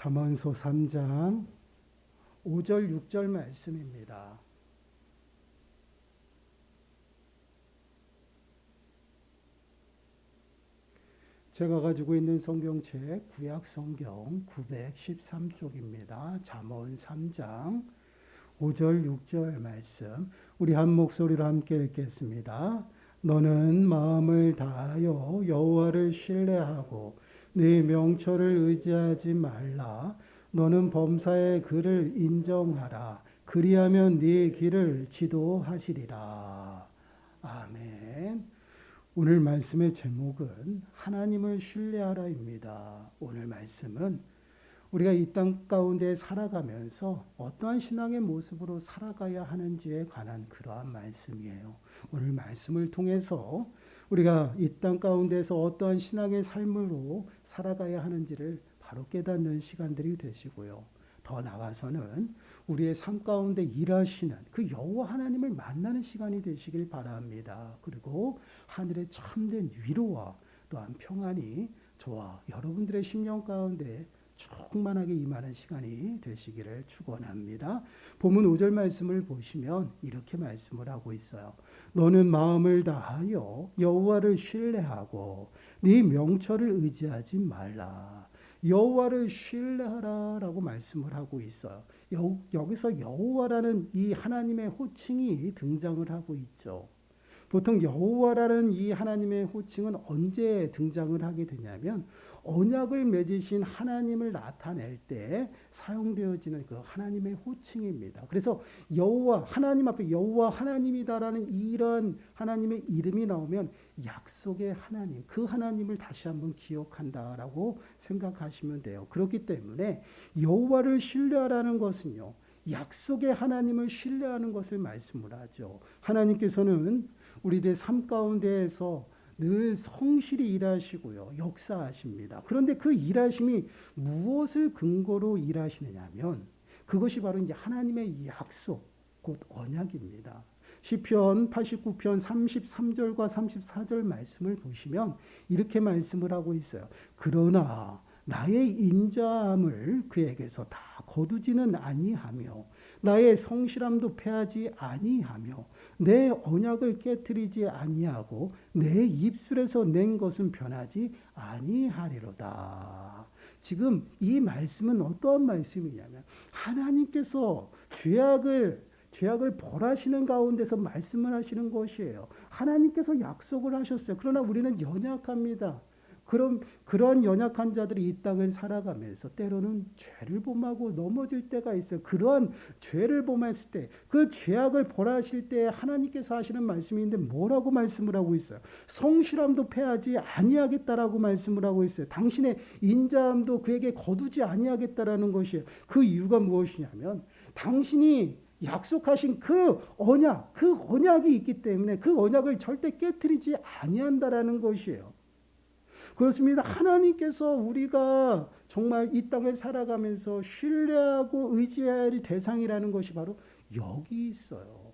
잠언서 3장 5절 6절 말씀입니다. 제가 가지고 있는 성경책 구약 성경 913쪽입니다. 잠언 3장 5절 6절 말씀 우리 한 목소리로 함께 읽겠습니다. 너는 마음을 다하여 여호와를 신뢰하고 네 명철을 의지하지 말라. 너는 범사의 그를 인정하라. 그리하면 네 길을 지도하시리라. 아멘. 오늘 말씀의 제목은 하나님을 신뢰하라입니다. 오늘 말씀은 우리가 이 땅 가운데 살아가면서 어떠한 신앙의 모습으로 살아가야 하는지에 관한 그러한 말씀이에요. 오늘 말씀을 통해서 우리가 이 땅 가운데서 어떠한 신앙의 삶으로 살아가야 하는지를 바로 깨닫는 시간들이 되시고요. 더 나아가서는 우리의 삶 가운데 일하시는 그 여호와 하나님을 만나는 시간이 되시길 바랍니다. 그리고 하늘의 참된 위로와 또한 평안이 저와 여러분들의 심령 가운데 충만하게 임하는 시간이 되시기를 축원합니다. 본문 5절 말씀을 보시면 이렇게 말씀을 하고 있어요. 너는 마음을 다하여 여호와를 신뢰하고 네 명철을 의지하지 말라. 여호와를 신뢰하라라고 말씀을 하고 있어요. 여, 여기서 여호와라는 이 하나님의 호칭이 등장을 하고 있죠. 보통 여호와라는 이 하나님의 호칭은 언제 등장을 하게 되냐면 언약을 맺으신 하나님을 나타낼 때 사용되어지는 그 하나님의 호칭입니다. 그래서 여호와 하나님 앞에 여호와 하나님이다라는 이런 하나님의 이름이 나오면 약속의 하나님, 그 하나님을 다시 한번 기억한다라고 생각하시면 돼요. 그렇기 때문에 여호와를 신뢰하라는 것은요. 약속의 하나님을 신뢰하는 것을 말씀을 하죠. 하나님께서는 우리들의 삶 가운데에서 늘 성실히 일하시고요. 역사하십니다. 그런데 그 일하심이 무엇을 근거로 일하시느냐면 그것이 바로 이제 하나님의 약속, 곧 언약입니다. 시편 89편 33절과 34절 말씀을 보시면 이렇게 말씀을 하고 있어요. 그러나 나의 인자함을 그에게서 다 거두지는 아니하며 나의 성실함도 패하지 아니하며 내 언약을 깨뜨리지 아니하고 내 입술에서 낸 것은 변하지 아니하리로다. 지금 이 말씀은 어떠한 말씀이냐면 하나님께서 죄악을 죄악을 벌하시는 가운데서 말씀을 하시는 것이에요. 하나님께서 약속을 하셨어요. 그러나 우리는 연약합니다. 그럼 그런 연약한 자들이 이 땅을 살아가면서 때로는 죄를 범하고 넘어질 때가 있어요. 그러한 죄를 범했을 때, 그 죄악을 벌하실 때 하나님께서 하시는 말씀인데 뭐라고 말씀을 하고 있어요? 성실함도 패하지 아니하겠다라고 말씀을 하고 있어요. 당신의 인자함도 그에게 거두지 아니하겠다라는 것이에요. 그 이유가 무엇이냐면 당신이 약속하신 그 언약, 그 언약이 있기 때문에 그 언약을 절대 깨뜨리지 아니한다라는 것이에요. 그렇습니다. 하나님께서 우리가 정말 이 땅을 살아가면서 신뢰하고 의지할 대상이라는 것이 바로 여기 있어요.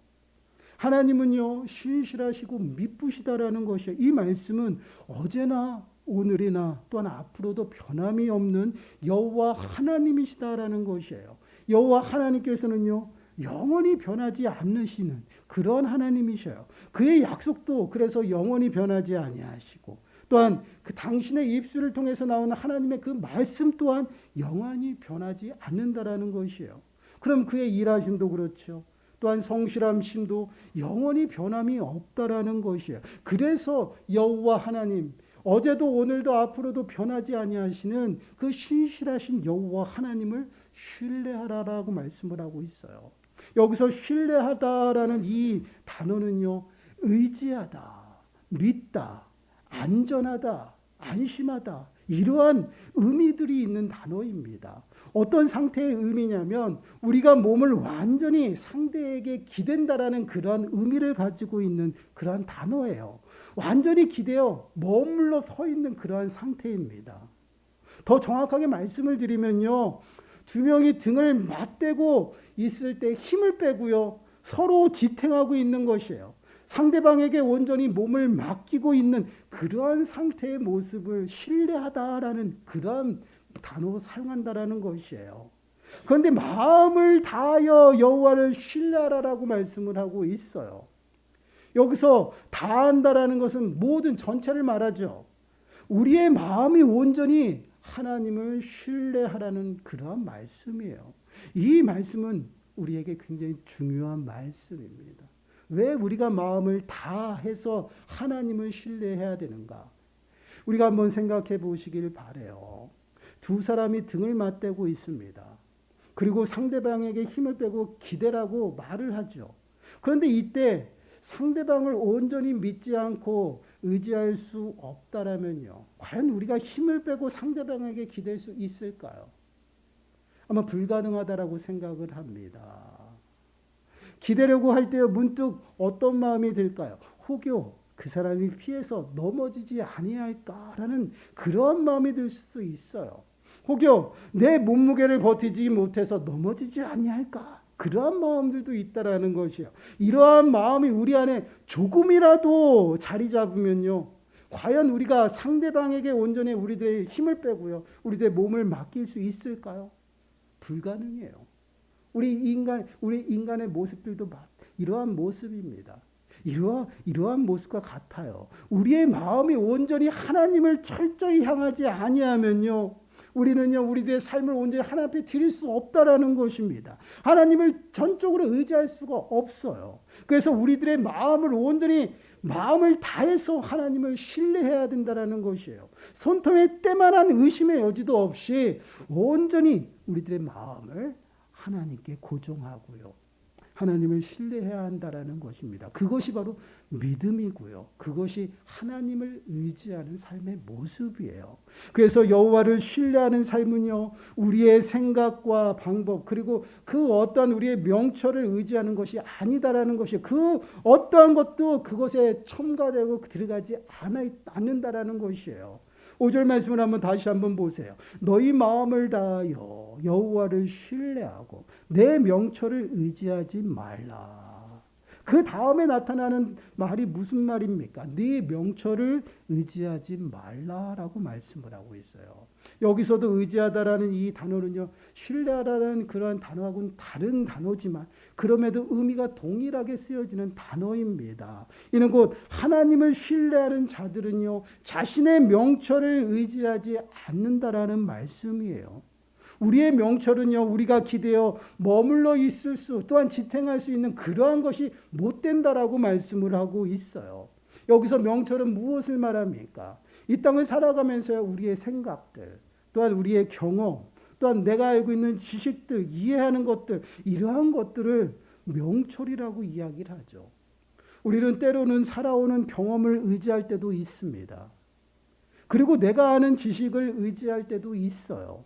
하나님은요, 신실하시고 미쁘시다라는 것이에요. 이 말씀은 어제나 오늘이나 또한 앞으로도 변함이 없는 여호와 하나님이시다라는 것이에요. 여호와 하나님께서는요, 영원히 변하지 않으시는 그런 하나님이셔요. 그의 약속도 그래서 영원히 변하지 아니하시고 또한 그 당신의 입술을 통해서 나오는 하나님의 그 말씀 또한 영원히 변하지 않는다라는 것이에요. 그럼 그의 일하심도 그렇죠. 또한 성실함심도 영원히 변함이 없다라는 것이에요. 그래서 여호와 하나님 어제도 오늘도 앞으로도 변하지 아니하시는 그 신실하신 여호와 하나님을 신뢰하라라고 말씀을 하고 있어요. 여기서 신뢰하다라는 이 단어는요. 의지하다, 믿다, 안전하다, 안심하다. 이러한 의미들이 있는 단어입니다. 어떤 상태의 의미냐면 우리가 몸을 완전히 상대에게 기댄다라는 그러한 의미를 가지고 있는 그러한 단어예요. 완전히 기대어 머물러 서 있는 그러한 상태입니다. 더 정확하게 말씀을 드리면요. 두 명이 등을 맞대고 있을 때 힘을 빼고요. 서로 지탱하고 있는 것이에요. 상대방에게 온전히 몸을 맡기고 있는 그러한 상태의 모습을 신뢰하다라는 그러한 단어 사용한다라는 것이에요. 그런데 마음을 다하여 여호와를 신뢰하라라고 말씀을 하고 있어요. 여기서 다한다라는 것은 모든 전체를 말하죠. 우리의 마음이 온전히 하나님을 신뢰하라는 그러한 말씀이에요. 이 말씀은 우리에게 굉장히 중요한 말씀입니다. 왜 우리가 마음을 다 해서 하나님을 신뢰해야 되는가? 우리가 한번 생각해 보시길 바래요. 두 사람이 등을 맞대고 있습니다. 그리고 상대방에게 힘을 빼고 기대라고 말을 하죠. 그런데 이때 상대방을 온전히 믿지 않고 의지할 수 없다라면요. 과연 우리가 힘을 빼고 상대방에게 기댈 수 있을까요? 아마 불가능하다라고 생각을 합니다. 기대려고 할때 문득 어떤 마음이 들까요? 혹여 그 사람이 피해서 넘어지지 아니할까라는 그런 마음이 들 수도 있어요. 혹여 내 몸무게를 버티지 못해서 넘어지지 아니할까? 그러한 마음들도 있다라는 것이요. 이러한 마음이 우리 안에 조금이라도 자리 잡으면요. 과연 우리가 상대방에게 온전히 우리들의 힘을 빼고요. 우리들의 몸을 맡길 수 있을까요? 불가능해요. 우리 인간 우리 인간의 모습들도 이러한 모습입니다. 이러한 이러한 모습과 같아요. 우리의 마음이 온전히 하나님을 철저히 향하지 아니하면요. 우리는요 우리들의 삶을 온전히 하나님 앞에 드릴 수 없다라는 것입니다. 하나님을 전적으로 의지할 수가 없어요. 그래서 우리들의 마음을 온전히 마음을 다해서 하나님을 신뢰해야 된다라는 것이에요. 손톱에 때만한 의심의 여지도 없이 온전히 우리들의 마음을 하나님께 고정하고요. 하나님을 신뢰해야 한다라는 것입니다. 그것이 바로 믿음이고요. 그것이 하나님을 의지하는 삶의 모습이에요. 그래서 여호와를 신뢰하는 삶은요. 우리의 생각과 방법 그리고 그 어떠한 우리의 명철을 의지하는 것이 아니다라는 것이 그 어떠한 것도 그것에 첨가되고 들어가지 않는다라는 것이에요. 5절 말씀을 한번 다시 한번 보세요. 너희 마음을 다하여 여호와를 신뢰하고 내 명철을 의지하지 말라. 그 다음에 나타나는 말이 무슨 말입니까? 네 명철을 의지하지 말라라고 말씀을 하고 있어요. 여기서도 의지하다라는 이 단어는요, 신뢰하다라는 그러한 단어하고는 다른 단어지만 그럼에도 의미가 동일하게 쓰여지는 단어입니다. 이는 곧 하나님을 신뢰하는 자들은요, 자신의 명철을 의지하지 않는다라는 말씀이에요. 우리의 명철은요, 우리가 기대어 머물러 있을 수, 또한 지탱할 수 있는 그러한 것이 못 된다라고 말씀을 하고 있어요. 여기서 명철은 무엇을 말합니까? 이 땅을 살아가면서 우리의 생각들, 또한 우리의 경험, 또한 내가 알고 있는 지식들, 이해하는 것들, 이러한 것들을 명철이라고 이야기를 하죠. 우리는 때로는 살아오는 경험을 의지할 때도 있습니다. 그리고 내가 아는 지식을 의지할 때도 있어요.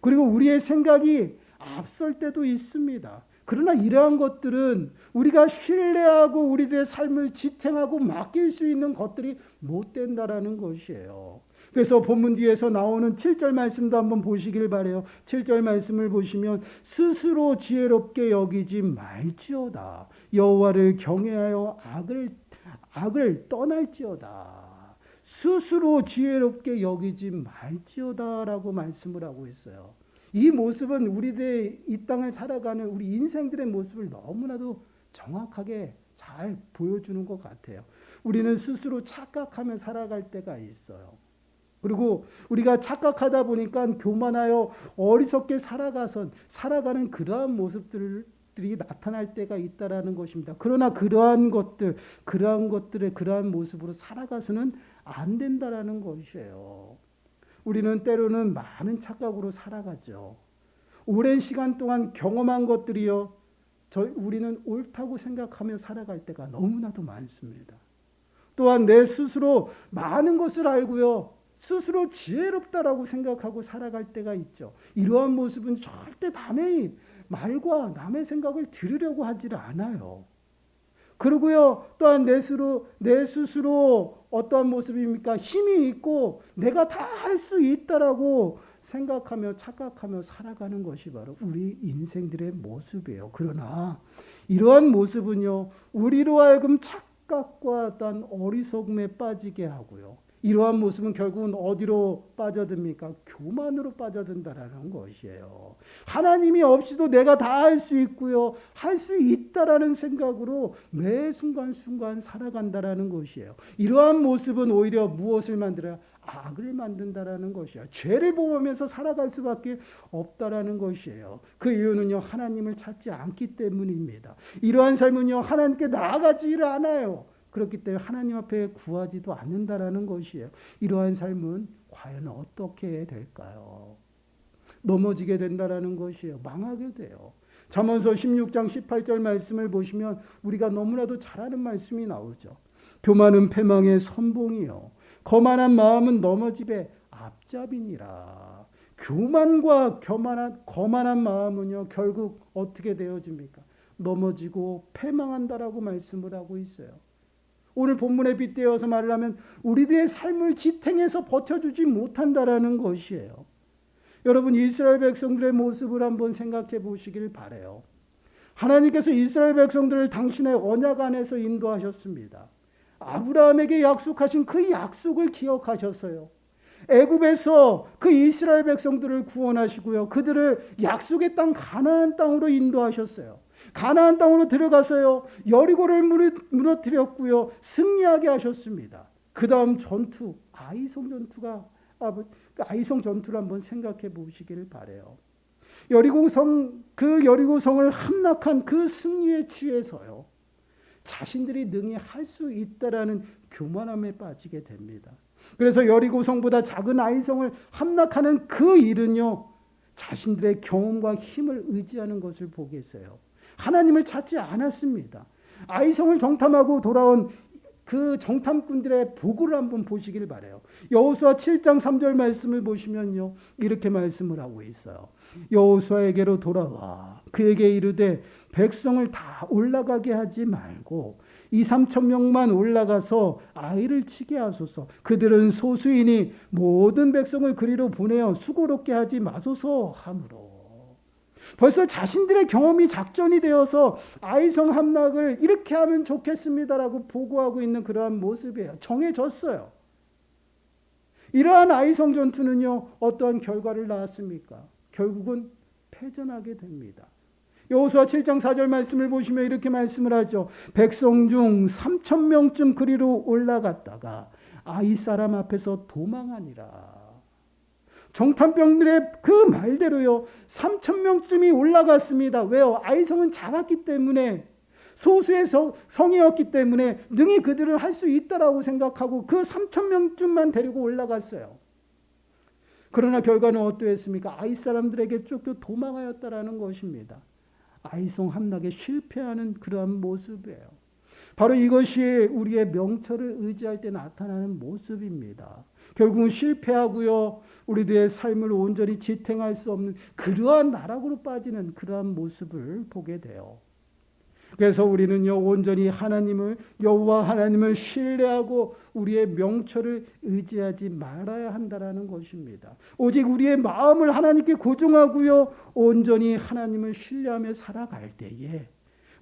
그리고 우리의 생각이 앞설 때도 있습니다. 그러나 이러한 것들은 우리가 신뢰하고 우리들의 삶을 지탱하고 맡길 수 있는 것들이 못 된다라는 것이에요. 그래서 본문 뒤에서 나오는 7절 말씀도 한번 보시길 바래요. 7절 말씀을 보시면 스스로 지혜롭게 여기지 말지어다. 여호와를 경외하여 악을 악을 떠날지어다. 스스로 지혜롭게 여기지 말지어다라고 말씀을 하고 있어요. 이 모습은 우리들의 이 땅을 살아가는 우리 인생들의 모습을 너무나도 정확하게 잘 보여주는 것 같아요. 우리는 스스로 착각하며 살아갈 때가 있어요. 그리고 우리가 착각하다 보니까 교만하여 어리석게 살아가선 살아가는 그러한 모습들이 나타날 때가 있다라는 것입니다. 그러나 그러한 것들, 그러한 것들의 그러한 모습으로 살아가서는 안 된다라는 것이에요. 우리는 때로는 많은 착각으로 살아가죠. 오랜 시간 동안 경험한 것들이요. 저 우리는 옳다고 생각하며 살아갈 때가 너무나도 많습니다. 또한 내 스스로 많은 것을 알고요. 스스로 지혜롭다라고 생각하고 살아갈 때가 있죠. 이러한 모습은 절대 남의 말과 남의 생각을 들으려고 하질 않아요. 그리고요, 또한 내 스스로, 내 스스로 어떠한 모습입니까? 힘이 있고 내가 다 할 수 있다라고 생각하며 착각하며 살아가는 것이 바로 우리 인생들의 모습이에요. 그러나 이러한 모습은요, 우리로 하여금 착각과 어떤 어리석음에 빠지게 하고요. 이러한 모습은 결국은 어디로 빠져듭니까? 교만으로 빠져든다라는 것이에요. 하나님이 없이도 내가 다 할 수 있고요. 할 수 있다라는 생각으로 매 순간순간 살아간다라는 것이에요. 이러한 모습은 오히려 무엇을 만들어요? 악을 만든다라는 것이야. 죄를 보면서 살아갈 수밖에 없다라는 것이에요. 그 이유는요, 하나님을 찾지 않기 때문입니다. 이러한 삶은요, 하나님께 나아가지를 않아요. 그렇기 때문에 하나님 앞에 구하지도 않는다라는 것이에요. 이러한 삶은 과연 어떻게 될까요? 넘어지게 된다라는 것이에요. 망하게 돼요. 잠언서 16장 18절 말씀을 보시면 우리가 너무나도 잘 아는 말씀이 나오죠. 교만은 패망의 선봉이요. 거만한 마음은 넘어집의 앞잡이니라. 교만과 교만한 거만한 마음은요 결국 어떻게 되어집니까? 넘어지고 패망한다라고 말씀을 하고 있어요. 오늘 본문에 빗대어서 말을 하면 우리들의 삶을 지탱해서 버텨주지 못한다라는 것이에요. 여러분 이스라엘 백성들의 모습을 한번 생각해 보시길 바래요. 하나님께서 이스라엘 백성들을 당신의 언약 안에서 인도하셨습니다. 아브라함에게 약속하신 그 약속을 기억하셨어요. 애굽에서 그 이스라엘 백성들을 구원하시고요. 그들을 약속의 땅 가나안 땅으로 인도하셨어요. 가나안 땅으로 들어가서요. 여리고를 무너뜨렸고요. 승리하게 하셨습니다. 그다음 전투 아이성 전투가 아, 아이성 전투를 한번 생각해 보시기를 바래요. 여리고성 그 여리고성을 함락한 그 승리에 취해서요. 자신들이 능히 할 수 있다라는 교만함에 빠지게 됩니다. 그래서 여리고성보다 작은 아이성을 함락하는 그 일은요. 자신들의 경험과 힘을 의지하는 것을 보겠어요. 하나님을 찾지 않았습니다. 아이성을 정탐하고 돌아온 그 정탐꾼들의 보고를 한번 보시길 바래요. 여호수아 7장 3절 말씀을 보시면요. 이렇게 말씀을 하고 있어요. 여호수아에게로 돌아와 그에게 이르되 백성을 다 올라가게 하지 말고 이 삼천 명만 올라가서 아이를 치게 하소서. 그들은 소수이니 모든 백성을 그리로 보내어 수고롭게 하지 마소서 하므로. 벌써 자신들의 경험이 작전이 되어서 아이성 함락을 이렇게 하면 좋겠습니다라고 보고하고 있는 그러한 모습이에요. 정해졌어요. 이러한 아이성 전투는요, 어떠한 결과를 낳았습니까? 결국은 패전하게 됩니다. 여호수아 7장 4절 말씀을 보시면 이렇게 말씀을 하죠. 백성 중 3천 명쯤 그리로 올라갔다가 아이 사람 앞에서 도망하니라. 정탐병들의 그 말대로요. 3천 명쯤이 올라갔습니다. 왜요? 아이성은 작았기 때문에 소수의 성이었기 때문에 능히 그들을 할 수 있다라고 생각하고 그 3천 명쯤만 데리고 올라갔어요. 그러나 결과는 어떠했습니까? 아이 사람들에게 쫓겨 도망하였다라는 것입니다. 아이성 함락에 실패하는 그러한 모습이에요. 바로 이것이 우리의 명철을 의지할 때 나타나는 모습입니다. 결국은 실패하고요. 우리들의 삶을 온전히 지탱할 수 없는 그러한 나락으로 빠지는 그러한 모습을 보게 돼요. 그래서 우리는요 온전히 하나님을 여호와 하나님을 신뢰하고 우리의 명철을 의지하지 말아야 한다라는 것입니다. 오직 우리의 마음을 하나님께 고정하고요 온전히 하나님을 신뢰하며 살아갈 때에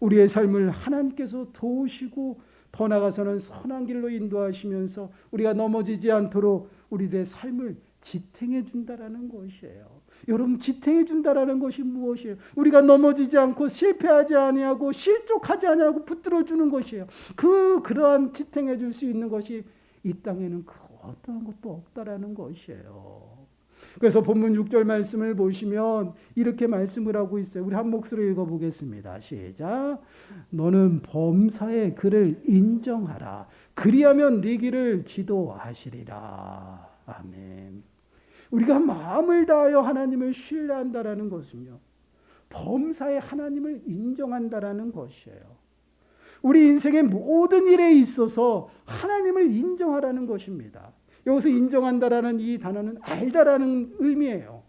우리의 삶을 하나님께서 도우시고 더 나아가서는 선한 길로 인도하시면서 우리가 넘어지지 않도록 우리의 삶을 지탱해 준다라는 것이에요. 여러분 지탱해 준다라는 것이 무엇이에요? 우리가 넘어지지 않고 실패하지 아니하고 실족하지 아니하고 붙들어 주는 것이에요. 그 그러한 지탱해 줄 수 있는 것이 이 땅에는 그 어떠한 것도 없다라는 것이에요. 그래서 본문 6절 말씀을 보시면 이렇게 말씀을 하고 있어요. 우리 한 목소리 읽어 보겠습니다. 시작. 너는 범사의 그를 인정하라. 그리하면 네 길을 지도하시리라. 아멘. 우리가 마음을 다하여 하나님을 신뢰한다라는 것은요. 범사에 하나님을 인정한다라는 것이에요. 우리 인생의 모든 일에 있어서 하나님을 인정하라는 것입니다. 여기서 인정한다라는 이 단어는 알다라는 의미예요.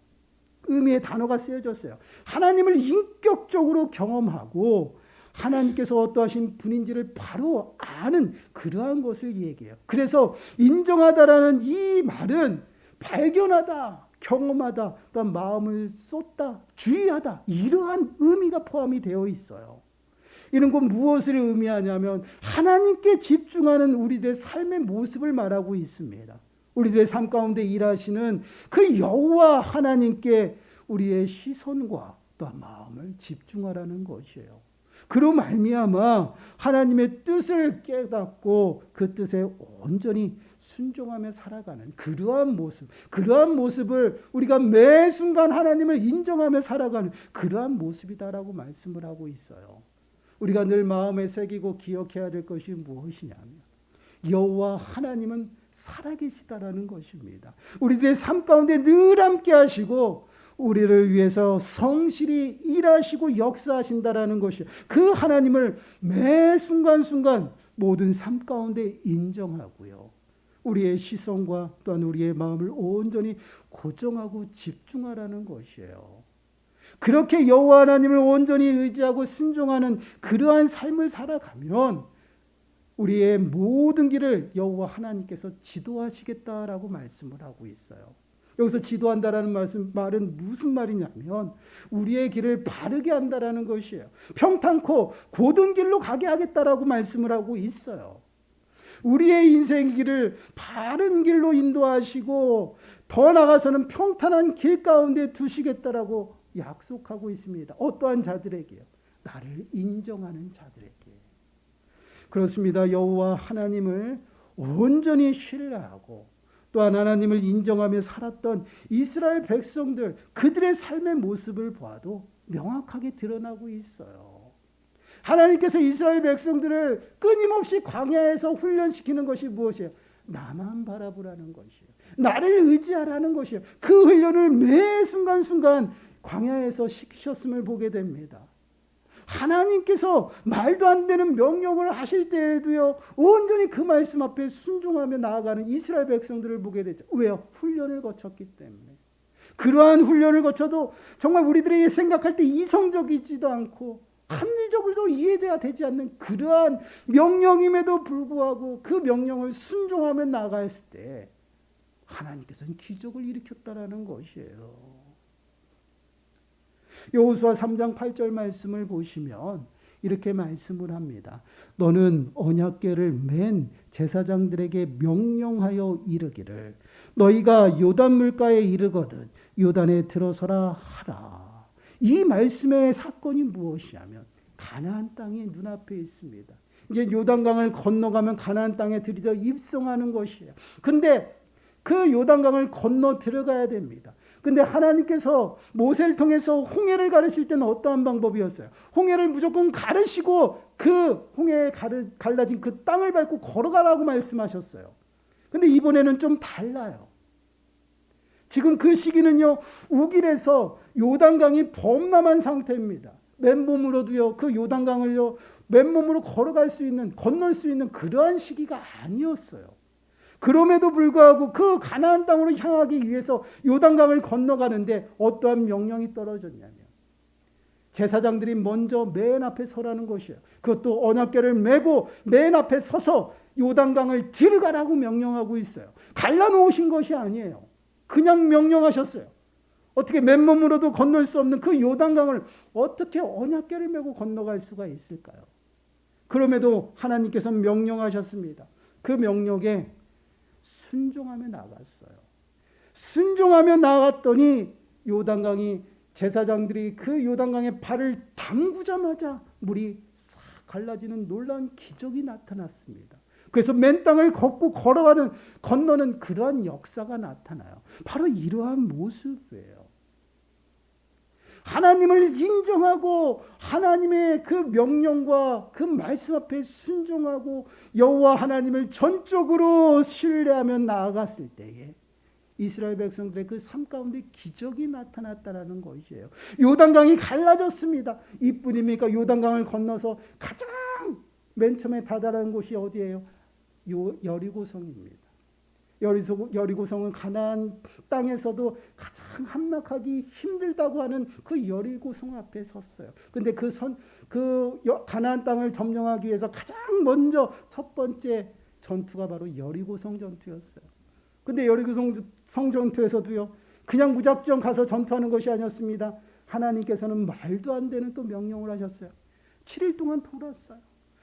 의미의 단어가 쓰여졌어요. 하나님을 인격적으로 경험하고 하나님께서 어떠하신 분인지를 바로 아는 그러한 것을 얘기해요. 그래서 인정하다라는 이 말은 발견하다, 경험하다, 또한 마음을 쏟다, 주의하다 이러한 의미가 포함이 되어 있어요. 이런 건 무엇을 의미하냐면 하나님께 집중하는 우리들의 삶의 모습을 말하고 있습니다. 우리들의 삶 가운데 일하시는 그 여호와 하나님께 우리의 시선과 또한 마음을 집중하라는 것이에요. 그로 말미암아 하나님의 뜻을 깨닫고 그 뜻에 온전히 순종하며 살아가는 그러한 모습, 그러한 모습을 우리가 매 순간 하나님을 인정하며 살아가는 그러한 모습이다라고 말씀을 하고 있어요. 우리가 늘 마음에 새기고 기억해야 될 것이 무엇이냐면 여호와 하나님은 살아계시다라는 것입니다. 우리들의 삶 가운데 늘 함께 하시고 우리를 위해서 성실히 일하시고 역사하신다라는 것이 그 하나님을 매 순간순간 모든 삶 가운데 인정하고요. 우리의 시선과 또한 우리의 마음을 온전히 고정하고 집중하라는 것이에요. 그렇게 여호와 하나님을 온전히 의지하고 순종하는 그러한 삶을 살아가면 우리의 모든 길을 여호와 하나님께서 지도하시겠다라고 말씀을 하고 있어요. 여기서 지도한다라는 말씀 말은 무슨 말이냐면 우리의 길을 바르게 한다라는 것이에요. 평탄코 고든 길로 가게 하겠다라고 말씀을 하고 있어요. 우리의 인생 길을 바른 길로 인도하시고 더 나가서는 평탄한 길 가운데 두시겠다라고 약속하고 있습니다. 어떠한 자들에게요? 나를 인정하는 자들에게. 그렇습니다. 여호와 하나님을 온전히 신뢰하고 또한 하나님을 인정하며 살았던 이스라엘 백성들 그들의 삶의 모습을 보아도 명확하게 드러나고 있어요. 하나님께서 이스라엘 백성들을 끊임없이 광야에서 훈련시키는 것이 무엇이에요? 나만 바라보라는 것이에요. 나를 의지하라는 것이에요. 그 훈련을 매 순간순간 광야에서 시키셨음을 보게 됩니다. 하나님께서 말도 안 되는 명령을 하실 때에도요, 온전히 그 말씀 앞에 순종하며 나아가는 이스라엘 백성들을 보게 되죠. 왜요? 훈련을 거쳤기 때문에. 그러한 훈련을 거쳐도 정말 우리들이 생각할 때 이성적이지도 않고 합리적으로도 이해가 되지 않는 그러한 명령임에도 불구하고 그 명령을 순종하며 나아갔을 때 하나님께서는 기적을 일으켰다라는 것이에요. 여호수아 3장 8절 말씀을 보시면 이렇게 말씀을 합니다. 너는 언약궤를 맨 제사장들에게 명령하여 이르기를 너희가 요단 물가에 이르거든 요단에 들어서라 하라. 이 말씀의 사건이 무엇이냐면 가나안 땅이 눈앞에 있습니다. 이제 요단강을 건너가면 가나안 땅에 들이져 입성하는 것이에요. 근데 그 요단강을 건너 들어가야 됩니다. 근데 하나님께서 모세를 통해서 홍해를 가르실 때는 어떠한 방법이었어요? 홍해를 무조건 가르시고 그 홍해에 가르, 갈라진 그 땅을 밟고 걸어가라고 말씀하셨어요. 근데 이번에는 좀 달라요. 지금 그 시기는요, 우길에서 요단강이 범람한 상태입니다. 맨몸으로도요, 그 요단강을요, 맨몸으로 걸어갈 수 있는, 건널 수 있는 그러한 시기가 아니었어요. 그럼에도 불구하고 그 가나안 땅으로 향하기 위해서 요단강을 건너가는데 어떠한 명령이 떨어졌냐면 제사장들이 먼저 맨 앞에 서라는 것이에요. 그것도 언약궤를 메고 맨 앞에 서서 요단강을 들어가라고 명령하고 있어요. 갈라놓으신 것이 아니에요. 그냥 명령하셨어요. 어떻게 맨몸으로도 건널 수 없는 그 요단강을 어떻게 언약궤를 메고 건너갈 수가 있을까요? 그럼에도 하나님께서 명령하셨습니다. 그 명령에 순종하며 나갔어요. 순종하며 나갔더니 요단강이 제사장들이 그 요단강에 발을 담그자마자 물이 싹 갈라지는 놀라운 기적이 나타났습니다. 그래서 맨 땅을 걷고 걸어가는 건너는 그러한 역사가 나타나요. 바로 이러한 모습이에요. 하나님을 인정하고 하나님의 그 명령과 그 말씀 앞에 순종하고 여호와 하나님을 전적으로 신뢰하며 나아갔을 때에 이스라엘 백성들의 그 삶 가운데 기적이 나타났다라는 것이에요. 요단강이 갈라졌습니다. 이뿐입니까? 요단강을 건너서 가장 맨 처음에 다다른 곳이 어디예요? 요 여리고성입니다. 여리고, 여리고성은 가나안 땅에서도 가장 함락하기 힘들다고 하는 그 여리고성 앞에 섰어요. 근데 그 선, 그 가나안 땅을 점령하기 위해서 가장 먼저 첫 번째 전투가 바로 여리고성 전투였어요. 근데 여리고성 성 전투에서도요, 그냥 무작정 가서 전투하는 것이 아니었습니다. 하나님께서는 말도 안 되는 또 명령을 하셨어요. 7일 동안 돌았어요.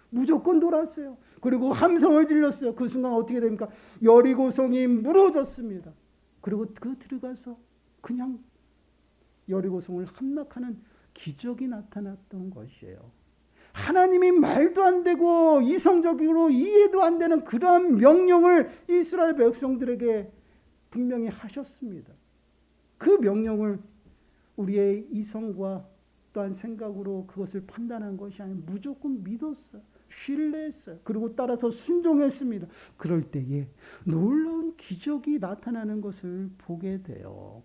무조건 돌았어요. 그리고 함성을 질렀어요. 그 순간 어떻게 됩니까? 여리고성이 무너졌습니다. 그리고 그 들어가서 그냥 여리고성을 함락하는 기적이 나타났던 것이에요. 하나님이 말도 안 되고 이성적으로 이해도 안 되는 그러한 명령을 이스라엘 백성들에게 분명히 하셨습니다. 그 명령을 우리의 이성과 또한 생각으로 그것을 판단한 것이 아니라 무조건 믿었어요. 신뢰했어요. 그리고 따라서 순종했습니다. 그럴 때에 놀라운 기적이 나타나는 것을 보게 돼요.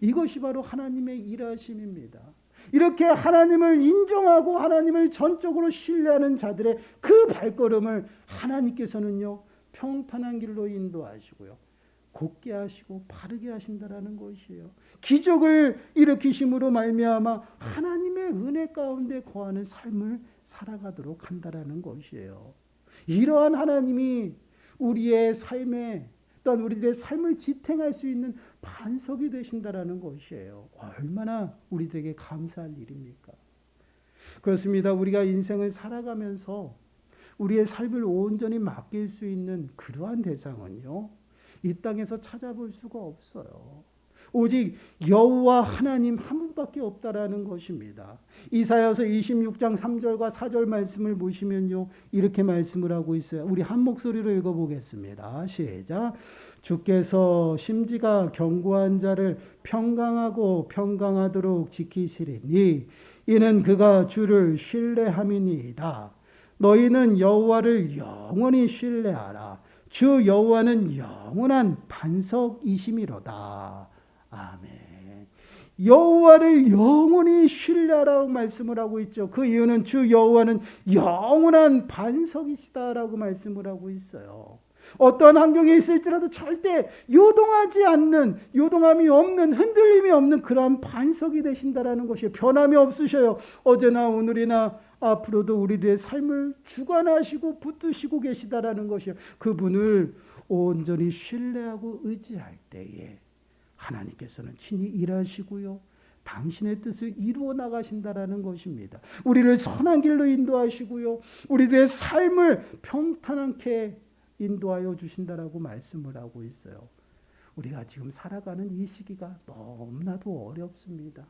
이것이 바로 하나님의 일하심입니다. 이렇게 하나님을 인정하고 하나님을 전적으로 신뢰하는 자들의 그 발걸음을 하나님께서는요 평탄한 길로 인도하시고요 곱게 하시고 바르게 하신다라는 것이에요. 기적을 일으키심으로 말미암아 하나님의 은혜 가운데 거하는 삶을 살아가도록 한다라는 것이에요. 이러한 하나님이 우리의 삶에 또한 우리들의 삶을 지탱할 수 있는 반석이 되신다라는 것이에요. 얼마나 우리들에게 감사할 일입니까? 그렇습니다. 우리가 인생을 살아가면서 우리의 삶을 온전히 맡길 수 있는 그러한 대상은요. 이 땅에서 찾아볼 수가 없어요. 오직 여호와 하나님 한 분밖에 없다라는 것입니다. 이사야서 26장 3절과 4절 말씀을 보시면요. 이렇게 말씀을 하고 있어요. 우리 한 목소리로 읽어 보겠습니다. 시작. 주께서 심지가 견고한 자를 평강하고 평강하도록 지키시리니 이는 그가 주를 신뢰함이니이다. 너희는 여호와를 영원히 신뢰하라. 주 여호와는 영원한 반석이심이로다. 아멘. 여호와를 영원히 신뢰하라고 말씀을 하고 있죠. 그 이유는 주 여호와는 영원한 반석이시다라고 말씀을 하고 있어요. 어떠한 환경에 있을지라도 절대 요동하지 않는 요동함이 없는 흔들림이 없는 그러한 반석이 되신다라는 것이 변함이 없으셔요. 어제나 오늘이나 앞으로도 우리들의 삶을 주관하시고 붙드시고 계시다라는 것이요. 그분을 온전히 신뢰하고 의지할 때에 하나님께서는 친히 일하시고요. 당신의 뜻을 이루어 나가신다라는 것입니다. 우리를 선한 길로 인도하시고요. 우리들의 삶을 평탄하게 인도하여 주신다라고 말씀을 하고 있어요. 우리가 지금 살아가는 이 시기가 너무나도 어렵습니다.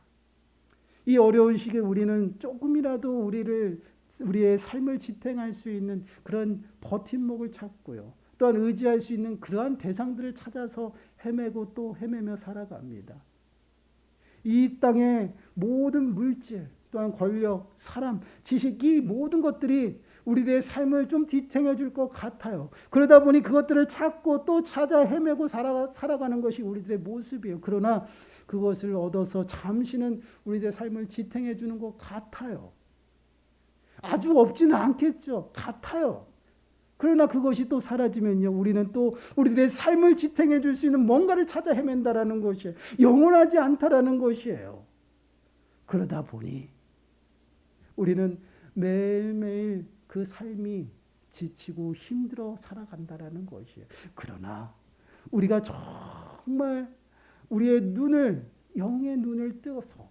이 어려운 시기에 우리는 조금이라도 우리를 우리의 삶을 지탱할 수 있는 그런 버팀목을 찾고요. 또한 의지할 수 있는 그러한 대상들을 찾아서 헤매고 또 헤매며 살아갑니다. 이 땅의 모든 물질, 또한 권력, 사람, 지식, 이 모든 것들이 우리들의 삶을 좀 뒤탱해 줄것 같아요. 그러다 보니 그것들을 찾고 또 찾아 헤매고 살아가, 살아가는 것이 우리들의 모습이에요. 그러나 그것을 얻어서 잠시는 우리들의 삶을 지탱해 주는 것 같아요. 아주 없지는 않겠죠. 같아요. 그러나 그것이 또 사라지면요, 우리는 또 우리들의 삶을 지탱해 줄 수 있는 뭔가를 찾아 헤맨다라는 것이에요. 영원하지 않다라는 것이에요. 그러다 보니 우리는 매일매일 그 삶이 지치고 힘들어 살아간다라는 것이에요. 그러나 우리가 정말 우리의 눈을 영의 눈을 뜨어서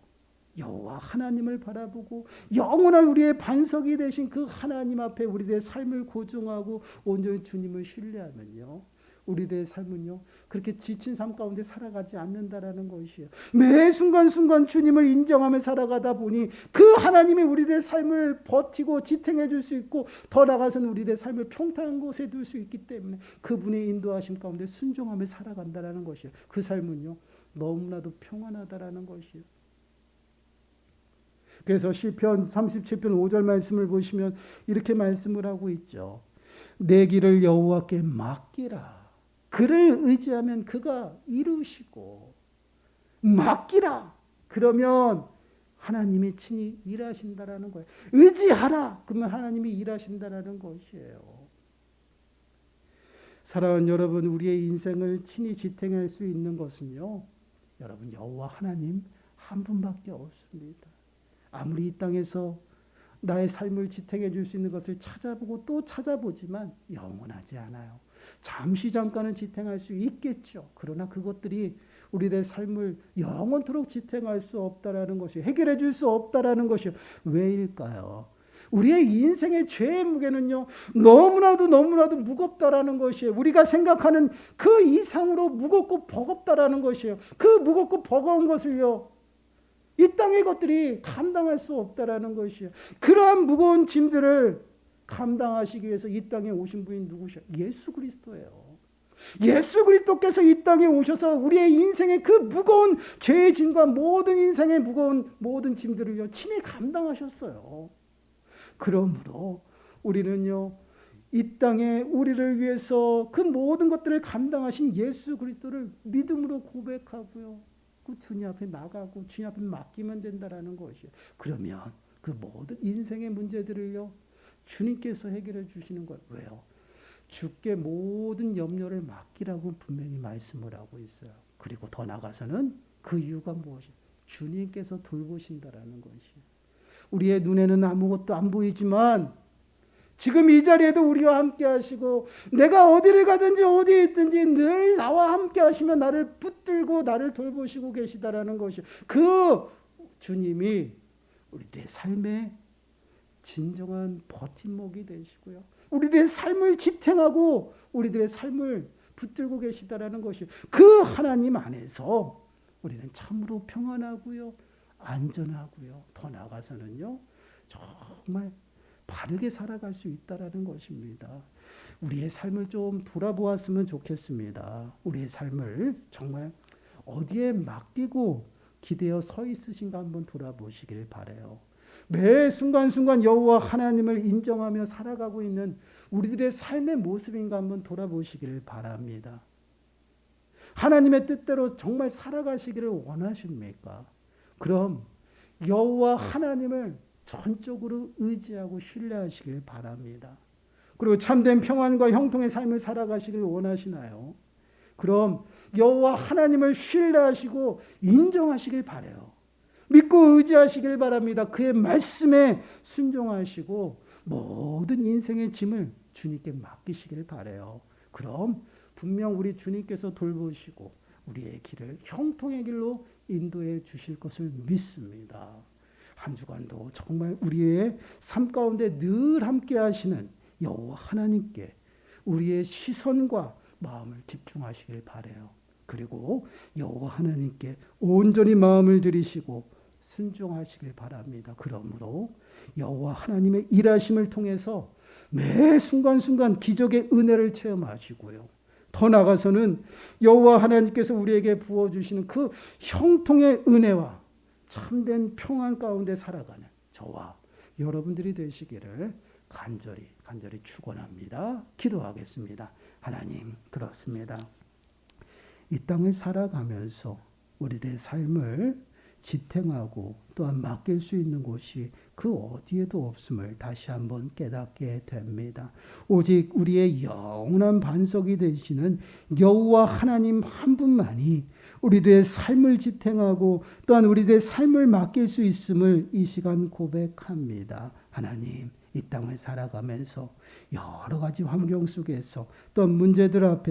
여호와 하나님을 바라보고 영원한 우리의 반석이 되신 그 하나님 앞에 우리의 삶을 고정하고 온전히 주님을 신뢰하면요. 우리의 삶은요. 그렇게 지친 삶 가운데 살아가지 않는다라는 것이에요. 매 순간순간 주님을 인정하며 살아가다 보니 그 하나님이 우리의 삶을 버티고 지탱해 줄 수 있고 더 나아가서는 우리의 삶을 평탄한 곳에 둘 수 있기 때문에 그분의 인도하심 가운데 순종하며 살아간다라는 것이에요. 그 삶은요. 너무나도 평안하다라는 것이에요. 그래서 시편 37편 5절 말씀을 보시면 이렇게 말씀을 하고 있죠. 내 길을 여호와께 맡기라. 그를 의지하면 그가 이루시고 맡기라. 그러면 하나님이 친히 일하신다라는 거예요. 의지하라. 그러면 하나님이 일하신다라는 것이에요. 사랑하는 여러분, 우리의 인생을 친히 지탱할 수 있는 것은요. 여러분 여호와 하나님 한 분밖에 없습니다. 아무리 이 땅에서 나의 삶을 지탱해 줄 수 있는 것을 찾아보고 또 찾아보지만 영원하지 않아요. 잠시 잠깐은 지탱할 수 있겠죠. 그러나 그것들이 우리의 삶을 영원토록 지탱할 수 없다라는 것이 해결해 줄 수 없다라는 것이 왜일까요? 우리의 인생의 죄의 무게는요, 너무나도 너무나도 무겁다라는 것이에요. 우리가 생각하는 그 이상으로 무겁고 버겁다라는 것이에요. 그 무겁고 버거운 것을요, 이 땅의 것들이 감당할 수 없다라는 것이에요. 그러한 무거운 짐들을 감당하시기 위해서 이 땅에 오신 분이 누구셔? 예수 그리스도예요. 예수 그리스도께서 이 땅에 오셔서 우리의 인생의 그 무거운 죄의 짐과 모든 인생의 무거운 모든 짐들을요 친히 감당하셨어요. 그러므로 우리는요 이 땅에 우리를 위해서 그 모든 것들을 감당하신 예수 그리스도를 믿음으로 고백하고요. 그 주님 앞에 나가고 주님 앞에 맡기면 된다라는 것이요. 그러면 그 모든 인생의 문제들을요 주님께서 해결해 주시는 거예요. 왜요? 주께 모든 염려를 맡기라고 분명히 말씀을 하고 있어요. 그리고 더 나가서는 그 이유가 무엇이? 주님께서 돌보신다라는 것이에요. 우리의 눈에는 아무것도 안 보이지만 지금 이 자리에도 우리와 함께 하시고 내가 어디를 가든지 어디에 있든지 늘 나와 함께 하시며 나를 붙들고 나를 돌보시고 계시다라는 것이 그 주님이 우리들의 삶의 진정한 버팀목이 되시고요. 우리들의 삶을 지탱하고 우리들의 삶을 붙들고 계시다라는 것이 그 하나님 안에서 우리는 참으로 평안하고요. 안전하고요. 더 나아가서는요. 정말 바르게 살아갈 수 있다라는 것입니다. 우리의 삶을 좀 돌아보았으면 좋겠습니다. 우리의 삶을 정말 어디에 맡기고 기대어 서 있으신가 한번 돌아보시길 바래요. 매 순간순간 여호와 하나님을 인정하며 살아가고 있는 우리들의 삶의 모습인가 한번 돌아보시기를 바랍니다. 하나님의 뜻대로 정말 살아가시기를 원하십니까? 그럼 여호와 하나님을 전적으로 의지하고 신뢰하시길 바랍니다. 그리고 참된 평안과 형통의 삶을 살아가시길 원하시나요? 그럼 여호와 하나님을 신뢰하시고 인정하시길 바래요. 믿고 의지하시길 바랍니다. 그의 말씀에 순종하시고 모든 인생의 짐을 주님께 맡기시길 바래요. 그럼 분명 우리 주님께서 돌보시고 우리의 길을 형통의 길로 인도해 주실 것을 믿습니다. 한 주간도 정말 우리의 삶 가운데 늘 함께 하시는 여호와 하나님께 우리의 시선과 마음을 집중하시길 바래요. 그리고 여호와 하나님께 온전히 마음을 들이시고 순종하시길 바랍니다. 그러므로 여호와 하나님의 일하심을 통해서 매 순간순간 기적의 은혜를 체험하시고요. 더 나가서는 여호와 하나님께서 우리에게 부어 주시는 그 형통의 은혜와 참된 평안 가운데 살아가는 저와 여러분들이 되시기를 간절히 간절히 축원합니다. 기도하겠습니다. 하나님 그렇습니다. 이 땅을 살아가면서 우리들의 삶을 지탱하고 또한 맡길 수 있는 곳이 그 어디에도 없음을 다시 한번 깨닫게 됩니다. 오직 우리의 영원한 반석이 되시는 여호와 하나님 한 분만이 우리들의 삶을 지탱하고 또한 우리들의 삶을 맡길 수 있음을 이 시간 고백합니다. 하나님, 이 땅을 살아가면서 여러 가지 환경 속에서 또 문제들 앞에